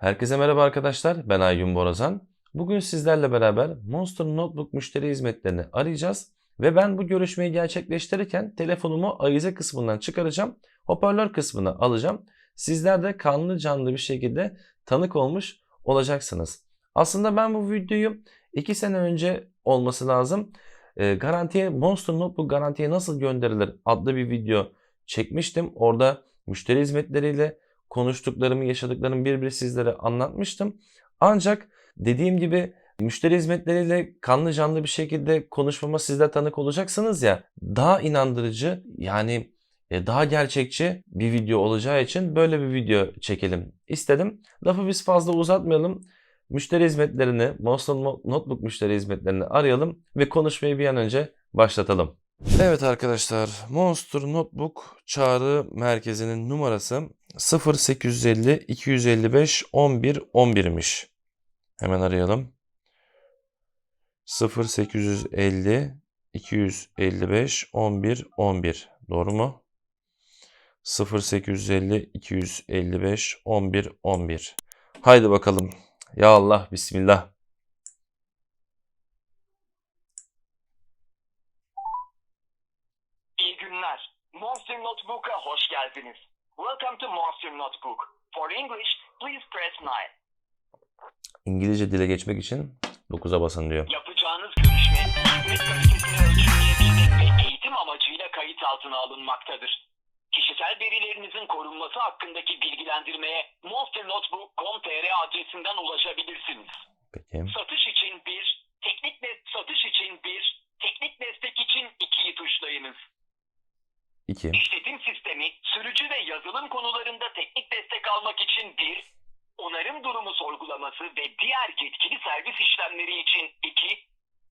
Herkese merhaba arkadaşlar. Ben Aygün Borazan. Bugün sizlerle beraber Monster Notebook müşteri hizmetlerini arayacağız ve ben bu görüşmeyi gerçekleştirirken telefonumu ayize kısmından çıkaracağım. Hoparlör kısmını alacağım. Sizler de kanlı canlı bir şekilde tanık olmuş olacaksınız. Aslında ben bu videoyu 2 sene önce olması lazım. E, garantiye Monster Notebook garantiye nasıl gönderilir adlı bir video çekmiştim. Orada müşteri hizmetleriyle konuştuklarımı, yaşadıklarımı bir bir sizlere anlatmıştım. Ancak dediğim gibi müşteri hizmetleriyle kanlı canlı bir şekilde konuşmama sizler tanık olacaksınız ya daha inandırıcı yani e, daha gerçekçi bir video olacağı için böyle bir video çekelim istedim. Lafı biz fazla uzatmayalım. Müşteri hizmetlerini, Monster Notebook müşteri hizmetlerini arayalım ve konuşmayı bir an önce başlatalım. Evet arkadaşlar, Monster Notebook çağrı merkezinin numarası 0850 255 11 11'miş. Hemen arayalım. 0850 255 11 11. Doğru mu? 0850 255 11 11. Haydi bakalım. Ya Allah, Bismillah. İyi günler. Monster Notebook'a hoş geldiniz. Welcome to Monster Notebook. For English, please press 9. İngilizce dile geçmek için 9'a basın diyor. Yapacağınız görüşme, hizmet kalitesini ölçümleyebilmek ve eğitim amacıyla kayıt altına alınmaktadır. Kişisel verilerinizin korunması hakkındaki bilgilendirmeye monsternotebook.com.tr adresinden ulaşabilirsiniz. Peki. Satış için 1, teknik de satış için 1, teknik destek için 2'yi tuşlayınız. 2. İşletim sürücü ve yazılım konularında teknik destek almak için 1, onarım durumu sorgulaması ve diğer yetkili servis işlemleri için 2,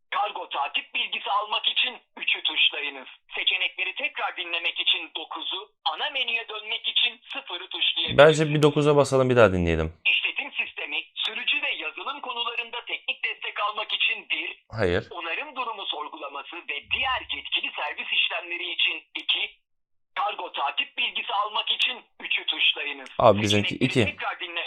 kargo takip bilgisi almak için 3'ü tuşlayınız. Seçenekleri tekrar dinlemek için 9'u, ana menüye dönmek için 0'ı tuşlayabilirsiniz. Bence bir 9'a basalım bir daha dinleyelim. İşletim sistemi, sürücü ve yazılım konularında teknik destek almak için 1, Hayır. onarım durumu sorgulaması ve diğer yetkili servis işlemleri için 2, kargo takip bilgisi almak için 3'ü tuşlayınız. Abi bizimki 2. Tekrar dinle.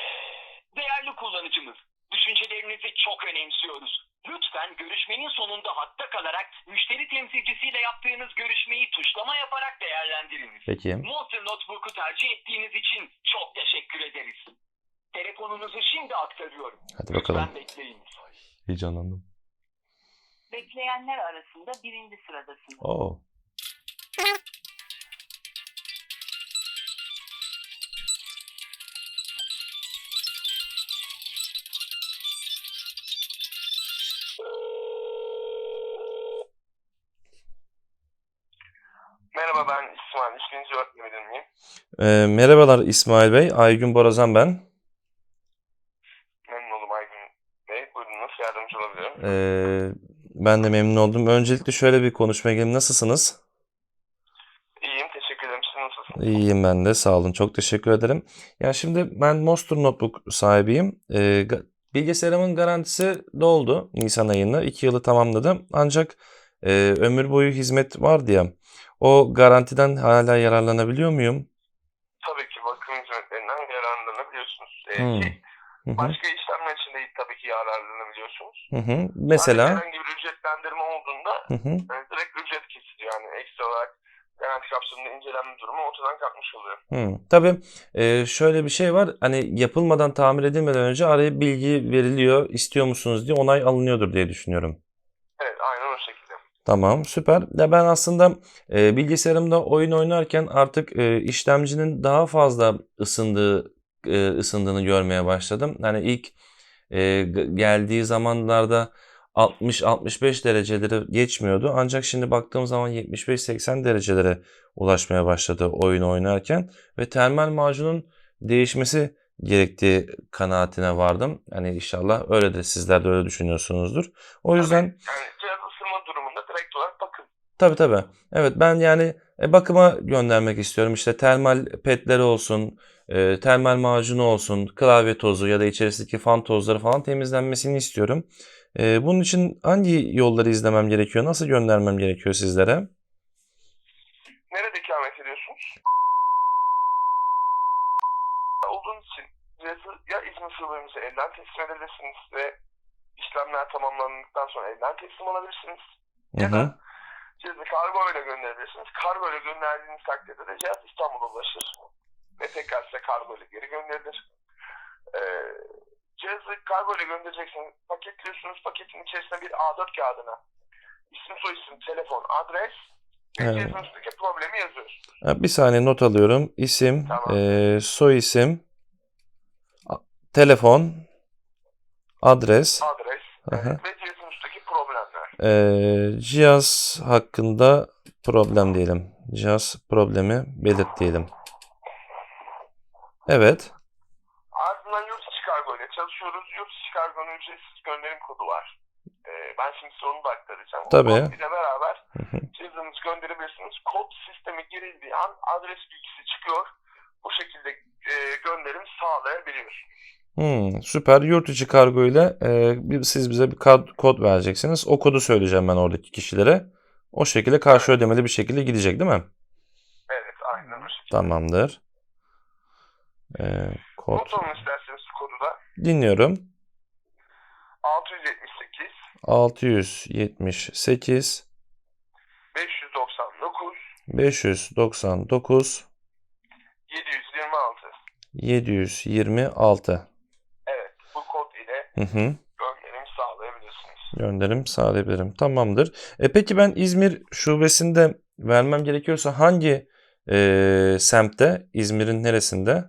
Değerli kullanıcımız, düşüncelerinizi çok önemsiyoruz. Lütfen görüşmenin sonunda hatta kalarak müşteri temsilcisiyle yaptığınız görüşmeyi tuşlama yaparak değerlendiriniz. Peki. Monster Notebook'u tercih ettiğiniz için çok teşekkür ederiz. Telefonunuzu şimdi aktarıyorum. Hadi bakalım. Lütfen bekleyiniz. Heyecanlandım. Bekleyenler arasında birinci sıradasınız. Oo. Merhaba ben İsmail. İsminizi öğretmeyebilir miyim? Ee, merhabalar İsmail Bey. Aygün Borazan ben. Memnun oldum Aygün Bey. Buyurun nasıl yardımcı olabilirim? Ee, ben de memnun oldum. Öncelikle şöyle bir konuşmaya gelin. Nasılsınız? İyiyim. Teşekkür ederim. Siz nasılsınız? İyiyim ben de. Sağ olun. Çok teşekkür ederim. Ya şimdi ben Monster Notebook sahibiyim. Ee, bilgisayarımın garantisi doldu Nisan ayında. 2 yılı tamamladı. Ancak e, ömür boyu hizmet vardı ya. O garantiden hala yararlanabiliyor muyum? Tabii ki bakım hizmetlerinden yararlanabiliyorsunuz. Ee, Hmm. ki hı. başka işlemler için de tabii ki yararlanabiliyorsunuz. Hı hı. Sadece Mesela herhangi bir ücretlendirme olduğunda hı hı. e, direkt ücret kesiliyor. Yani ekstra olarak garanti kapsamında incelenme durumu ortadan kalkmış oluyor. Hı. Tabii e, şöyle bir şey var. Hani yapılmadan tamir edilmeden önce araya bilgi veriliyor. istiyor musunuz diye onay alınıyordur diye düşünüyorum. Evet aynen o şekilde. Tamam, süper. Ya ben aslında e, bilgisayarımda oyun oynarken artık e, işlemcinin daha fazla ısındığı e, ısındığını görmeye başladım. Hani ilk e, geldiği zamanlarda 60-65 dereceleri geçmiyordu. Ancak şimdi baktığım zaman 75-80 derecelere ulaşmaya başladı oyun oynarken ve termal macunun değişmesi gerektiği kanaatine vardım. Hani inşallah öyle de sizler de öyle düşünüyorsunuzdur. O yüzden Yani cihaz ısınma durumunda direkt olarak bakın. Tabii tabii. Evet ben yani e, bakıma göndermek istiyorum. İşte termal petleri olsun, e, termal macunu olsun, klavye tozu ya da içerisindeki fan tozları falan temizlenmesini istiyorum. E, bunun için hangi yolları izlemem gerekiyor? Nasıl göndermem gerekiyor sizlere? Nerede ikamet ediyorsunuz? Olduğunuz için ya izinsiz şubemize elden teslim edebilirsiniz ve işlemler tamamlandıktan sonra elden teslim alabilirsiniz. Hı Ya da cihazı kargo ile gönderebilirsiniz. Kargo ile gönderdiğiniz takdirde de cihaz İstanbul'a ulaşır. Ve tekrar size kargo ile geri gönderilir. Ee, cihazı kargo ile göndereceksiniz. Paketliyorsunuz. Paketin içerisine bir A4 kağıdına isim, soyisim, telefon, adres ve Evet. problemi yazıyorsunuz. Ha, Bir saniye not alıyorum. İsim, Tamam. eee, soy isim, telefon, adres, Adres ve eee, cihaz hakkında problem diyelim. Cihaz problemi belirt diyelim. Evet. Ardından yurt içi kargo ile çalışıyoruz. Yurt içi kargonun ücretsiz gönderim kodu var. Ee, ben şimdi size onu da aktaracağım. O Tabii. kod ile beraber cihazınızı gönderebilirsiniz. Kod sisteme girildiği an adres bilgisi çıkıyor. Bu şekilde e, gönderim sağlayabiliyorsunuz. Hmm, süper. Yurt içi kargo ile bir- siz bize bir kod, kod vereceksiniz. O kodu söyleyeceğim ben oradaki kişilere. O şekilde karşı ödemeli bir şekilde gidecek değil mi? Evet aynen o şekilde. Tamamdır. Eee, kod. Not alın isterseniz kodu da. Dinliyorum. 678 678 599 599 726. 726 Evet bu kod ile hı hı. gönderim sağlayabilirsiniz. Gönderim sağlayabilirim. Tamamdır. E peki ben İzmir şubesinde vermem gerekiyorsa hangi e, semtte? İzmir'in neresinde?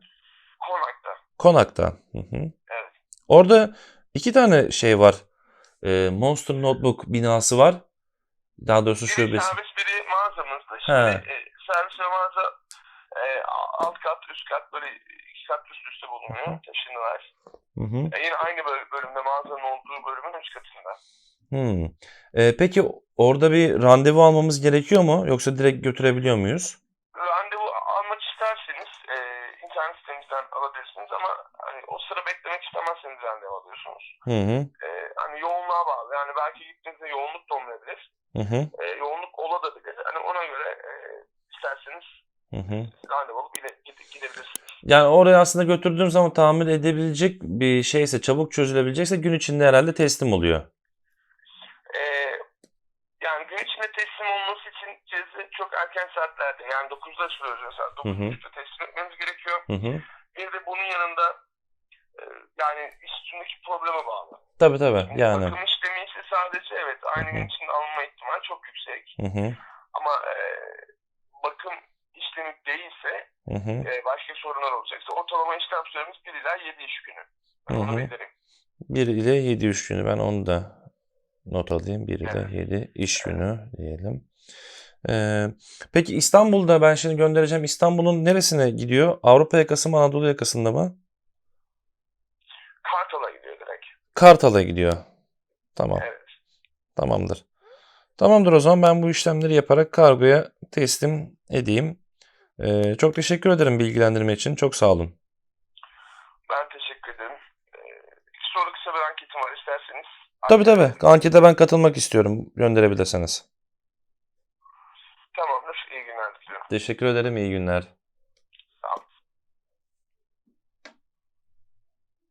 Konakta. Konak'ta. Hı hı. Evet. Orada iki tane şey var. E, Monster Notebook binası var. Daha doğrusu Biri şubesi. servis biri mağazamızda. He. Şimdi e, servis ve mağaza e, alt kat üst kat böyle kat üst üste bulunuyor. Taşındılar. Hı hı. E, yine aynı böl- bölümde mağazanın olduğu bölümün üst katında. Hmm. E, peki orada bir randevu almamız gerekiyor mu? Yoksa direkt götürebiliyor muyuz? Randevu almak isterseniz e, internet sitemizden alabilirsiniz ama hani, o sıra beklemek istemezseniz randevu alıyorsunuz. Hı hı. E, hani yoğunluğa bağlı. Yani belki gittiğinizde yoğunluk da olmayabilir. Hı hı. E, yoğunluk olabilir. Hani ona göre e, isterseniz Hı hı. randevu alıp gide- gidebilirsiniz. Yani oraya aslında götürdüğüm zaman tamir edebilecek bir şeyse, çabuk çözülebilecekse gün içinde herhalde teslim oluyor. Ee, yani gün içinde teslim olması için cihazı çok erken saatlerde yani 9'da açılıyoruz mesela. Hı hı. 9.30'da teslim etmemiz gerekiyor. Hı hı. Bir de bunun yanında e, yani üstündeki probleme bağlı. Tabii tabii yani. Bakım işlemi ise sadece evet aynı gün içinde alınma ihtimali çok yüksek. Hı hı. Ama e, bakım işlemi değilse Hı hı. e, başka sorunlar olacaksa ortalama işlem süremiz 1 ila 7 iş günü. Ben Hı onu hı. bilirim. 1 ile 7 iş günü. Ben onu da not alayım. 1 ile Evet. 7 iş günü diyelim. Ee, peki İstanbul'da ben şimdi göndereceğim. İstanbul'un neresine gidiyor? Avrupa yakası mı Anadolu yakasında mı? Kartal'a gidiyor direkt. Kartal'a gidiyor. Tamam. Evet. Tamamdır. Tamamdır o zaman ben bu işlemleri yaparak kargoya teslim edeyim. Ee, çok teşekkür ederim bilgilendirme için. Çok sağ olun. Ben teşekkür ederim. Ee, iki soru kısa bir anketim var isterseniz. Tabii tabii. Ankete ben katılmak istiyorum. Gönderebilirseniz. Tamamdır. İyi günler diliyorum. Teşekkür ederim. İyi günler.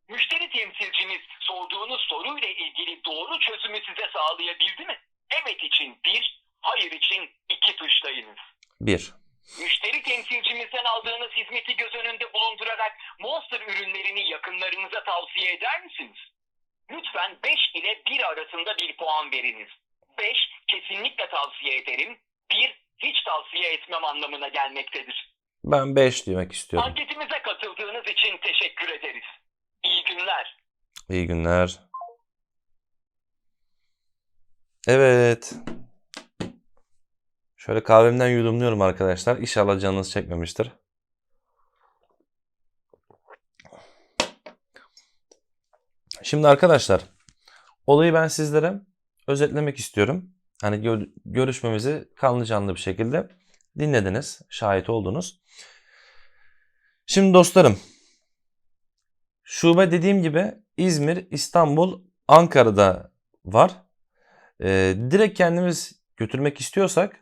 Müşteri temsilciniz sorduğunuz soruyla ilgili doğru çözümü size sağlayabildi mi? Evet için bir, hayır için iki tuşlayınız. 1. Müşteri temsilcimizden aldığınız hizmeti göz önünde bulundurarak Monster ürünlerini yakınlarınıza tavsiye eder misiniz? Lütfen 5 ile 1 arasında bir puan veriniz. 5 kesinlikle tavsiye ederim. 1 hiç tavsiye etmem anlamına gelmektedir. Ben 5 demek istiyorum. Anketimize katıldığınız için teşekkür ederiz. İyi günler. İyi günler. Evet. Şöyle kahvemden yudumluyorum arkadaşlar. İnşallah canınız çekmemiştir. Şimdi arkadaşlar olayı ben sizlere özetlemek istiyorum. Hani gö- görüşmemizi kanlı canlı bir şekilde dinlediniz, şahit oldunuz. Şimdi dostlarım Şube dediğim gibi İzmir, İstanbul, Ankara'da var. Ee, direkt kendimiz götürmek istiyorsak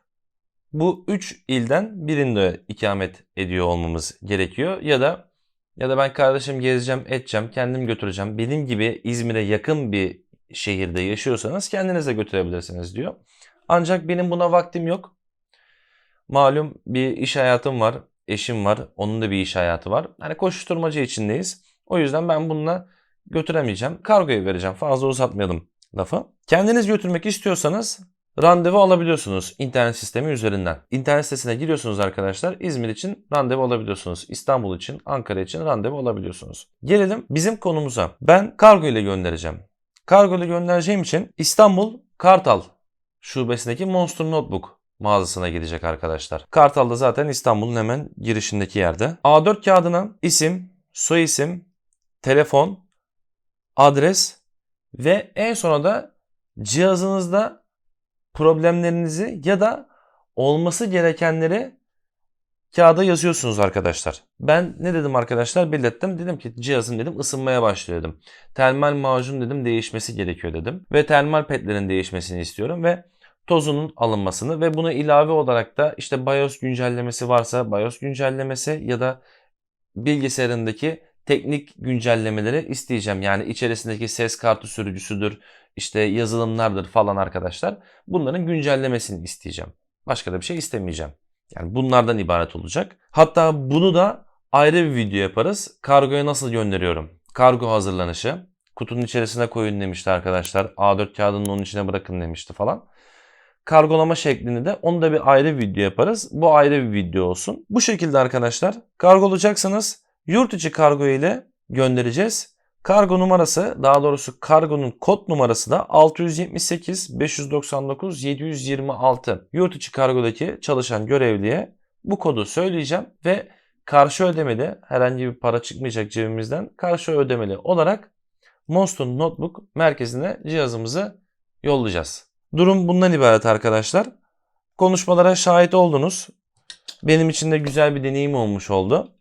bu üç ilden birinde ikamet ediyor olmamız gerekiyor. Ya da Ya da ben kardeşim gezeceğim, edeceğim, kendim götüreceğim. Benim gibi İzmir'e yakın bir şehirde yaşıyorsanız kendiniz de götürebilirsiniz diyor. Ancak benim buna vaktim yok. Malum bir iş hayatım var, eşim var, onun da bir iş hayatı var. Hani koşuşturmacı içindeyiz. O yüzden ben bununla götüremeyeceğim. Kargoyu vereceğim. Fazla uzatmayalım lafı. Kendiniz götürmek istiyorsanız randevu alabiliyorsunuz internet sistemi üzerinden. İnternet sitesine giriyorsunuz arkadaşlar. İzmir için randevu alabiliyorsunuz. İstanbul için, Ankara için randevu alabiliyorsunuz. Gelelim bizim konumuza. Ben kargo ile göndereceğim. Kargo ile göndereceğim için İstanbul Kartal şubesindeki Monster Notebook mağazasına gidecek arkadaşlar. Kartal'da zaten İstanbul'un hemen girişindeki yerde. A4 kağıdına isim, soyisim, telefon, adres ve en sona da cihazınızda problemlerinizi ya da olması gerekenleri kağıda yazıyorsunuz arkadaşlar. Ben ne dedim arkadaşlar belirttim. Dedim ki cihazım dedim ısınmaya başlıyor dedim. Termal macun dedim değişmesi gerekiyor dedim. Ve termal petlerin değişmesini istiyorum ve tozunun alınmasını ve buna ilave olarak da işte BIOS güncellemesi varsa BIOS güncellemesi ya da bilgisayarındaki teknik güncellemeleri isteyeceğim. Yani içerisindeki ses kartı sürücüsüdür, işte yazılımlardır falan arkadaşlar. Bunların güncellemesini isteyeceğim. Başka da bir şey istemeyeceğim. Yani bunlardan ibaret olacak. Hatta bunu da ayrı bir video yaparız. Kargoya nasıl gönderiyorum? Kargo hazırlanışı. Kutunun içerisine koyun demişti arkadaşlar. A4 kağıdını onun içine bırakın demişti falan. Kargolama şeklini de onu da bir ayrı video yaparız. Bu ayrı bir video olsun. Bu şekilde arkadaşlar kargolayacaksanız yurt içi kargo ile göndereceğiz. Kargo numarası daha doğrusu kargonun kod numarası da 678 599 726. Yurt içi kargodaki çalışan görevliye bu kodu söyleyeceğim ve karşı ödemeli herhangi bir para çıkmayacak cebimizden karşı ödemeli olarak Monster Notebook merkezine cihazımızı yollayacağız. Durum bundan ibaret arkadaşlar. Konuşmalara şahit oldunuz. Benim için de güzel bir deneyim olmuş oldu.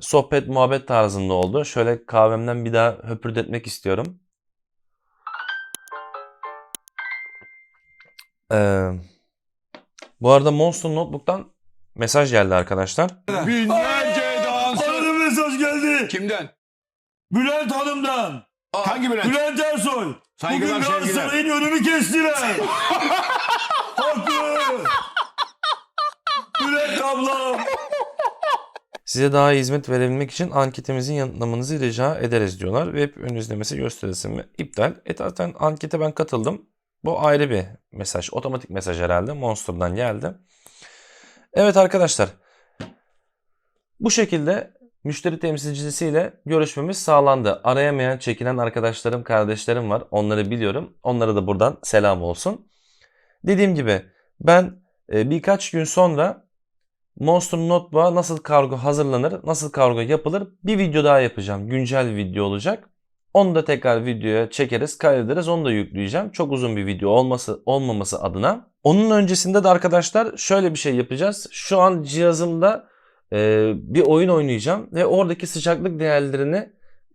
Sohbet muhabbet tarzında oldu. Şöyle kahvemden bir daha höpürdetmek istiyorum. Ee, bu arada Monster Notebook'tan mesaj geldi arkadaşlar. Binlerce dansöz. Bana mesaj geldi. Kimden? Bülent Hanım'dan. Hangi Bülent? Bülent Ersoy. Bugün Saygılar sevgiler. Galatasaray'ın önünü kestiler. Haklı. Bülent ablam. Size daha iyi hizmet verebilmek için anketimizin yanıtlamanızı rica ederiz diyorlar. Web ön izlemesi gösterilsin mi? İptal. E zaten ankete ben katıldım. Bu ayrı bir mesaj. Otomatik mesaj herhalde. Monster'dan geldi. Evet arkadaşlar. Bu şekilde müşteri temsilcisiyle görüşmemiz sağlandı. Arayamayan, çekinen arkadaşlarım, kardeşlerim var. Onları biliyorum. Onlara da buradan selam olsun. Dediğim gibi ben e, birkaç gün sonra Monster Notebook'a nasıl kargo hazırlanır, nasıl kargo yapılır bir video daha yapacağım. Güncel video olacak. Onu da tekrar videoya çekeriz, kaydederiz. Onu da yükleyeceğim. Çok uzun bir video olması olmaması adına. Onun öncesinde de arkadaşlar şöyle bir şey yapacağız. Şu an cihazımda e, bir oyun oynayacağım ve oradaki sıcaklık değerlerini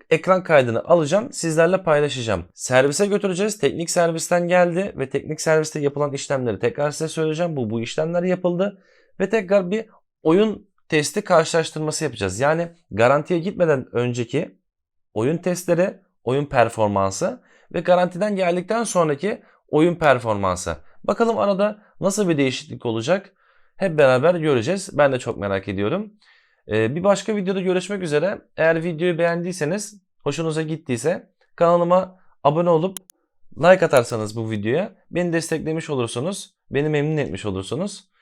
ekran kaydını alacağım. Sizlerle paylaşacağım. Servise götüreceğiz. Teknik servisten geldi ve teknik serviste yapılan işlemleri tekrar size söyleyeceğim. Bu bu işlemler yapıldı ve tekrar bir oyun testi karşılaştırması yapacağız. Yani garantiye gitmeden önceki oyun testleri, oyun performansı ve garantiden geldikten sonraki oyun performansı. Bakalım arada nasıl bir değişiklik olacak? Hep beraber göreceğiz. Ben de çok merak ediyorum. Ee, bir başka videoda görüşmek üzere. Eğer videoyu beğendiyseniz, hoşunuza gittiyse kanalıma abone olup like atarsanız bu videoya beni desteklemiş olursunuz. Beni memnun etmiş olursunuz.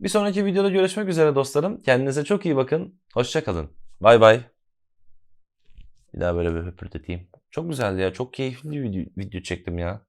Bir sonraki videoda görüşmek üzere dostlarım. Kendinize çok iyi bakın. Hoşçakalın. Bay bay. Bir daha böyle bir höpürteteyim. Çok güzeldi ya. Çok keyifli bir video, video çektim ya.